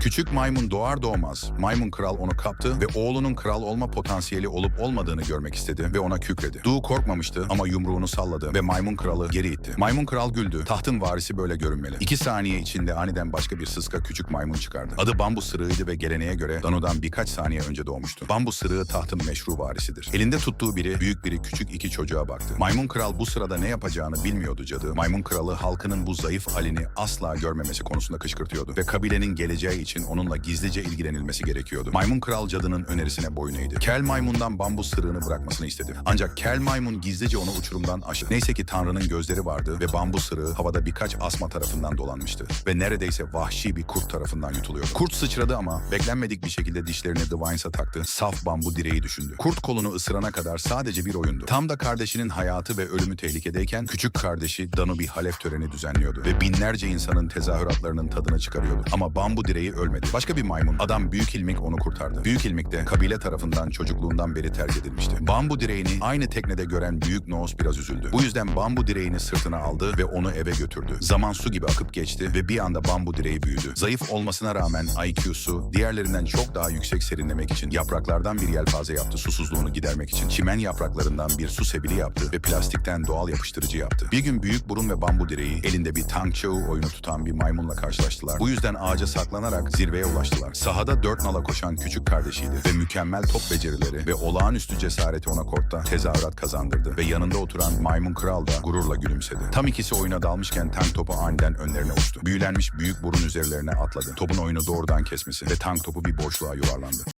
Küçük maymun doğar doğmaz maymun kral onu kaptı ve oğlunun kral olma potansiyeli olup olmadığını görmek istedi ve ona kükredi. Du korkmamıştı ama yumruğunu salladı ve maymun kralı geri itti. Maymun kral güldü. Tahtın varisi böyle görünmeli. İki saniye içinde aniden başka bir sıska küçük maymun çıkardı. Adı bambu sırığıydı ve geleneğe göre Danu'dan birkaç saniye önce doğmuştu. Bambu sırığı tahtın meşru varisidir. Elinde tuttuğu biri büyük biri küçük iki çocuğa baktı. Maymun kral bu sırada ne yapacağını bilmiyordu cadı. Maymun kralı halkının bu zayıf halini asla görmemesi konusunda kışkırtıyordu ve kabilenin geleceği için onunla gizlice ilgilenilmesi gerekiyordu. Maymun kral cadının önerisine boyun eğdi. Kel maymundan bambu sırığını bırakmasını istedi. Ancak kel maymun gizlice onu uçurumdan aşırı. Neyse ki Tanrı'nın gözleri vardı ve bambu sırığı havada birkaç asma tarafından dolanmıştı ve neredeyse vahşi bir kurt tarafından yutuluyordu. Kurt sıçradı ama beklenmedik bir şekilde dişlerini Devines'a taktı. Saf bambu direği düşündü. Kurt kolunu ısırana kadar sadece bir oyundu. Tam da kardeşinin hayatı ve ölümü tehlikedeyken küçük kardeşi Danu bir halef töreni düzenliyordu ve binlerce insanın tezahüratlarının tadını çıkarıyordu. Ama bambu direği ölmedi. Başka bir maymun, adam Büyük İlmik onu kurtardı. Büyük İlmik de kabile tarafından çocukluğundan beri terk edilmişti. Bambu direğini aynı teknede gören Büyük Noos biraz üzüldü. Bu yüzden bambu direğini sırtına aldı ve onu eve götürdü. Zaman su gibi akıp geçti ve bir anda bambu direği büyüdü. Zayıf olmasına rağmen IQ'su diğerlerinden çok daha yüksek serinlemek için yapraklardan bir yelpaze yaptı susuzluğunu gidermek için. Çimen yapraklarından bir su sebili yaptı ve plastikten doğal yapıştırıcı yaptı. Bir gün büyük burun ve bambu direği elinde bir çoğu oyunu tutan bir maymunla karşılaştılar. Bu yüzden ağaca saklanarak zirveye ulaştılar. Sahada dört nala koşan küçük kardeşiydi ve mükemmel top becerileri ve olağanüstü cesareti ona kortta tezahürat kazandırdı ve yanında oturan maymun kral da gururla gülümsedi. Tam ikisi oyuna dalmışken tank topu aniden önlerine uçtu. Büyülenmiş büyük burun üzerlerine atladı. Topun oyunu doğrudan kesmesi ve tank topu bir boşluğa yuvarlandı.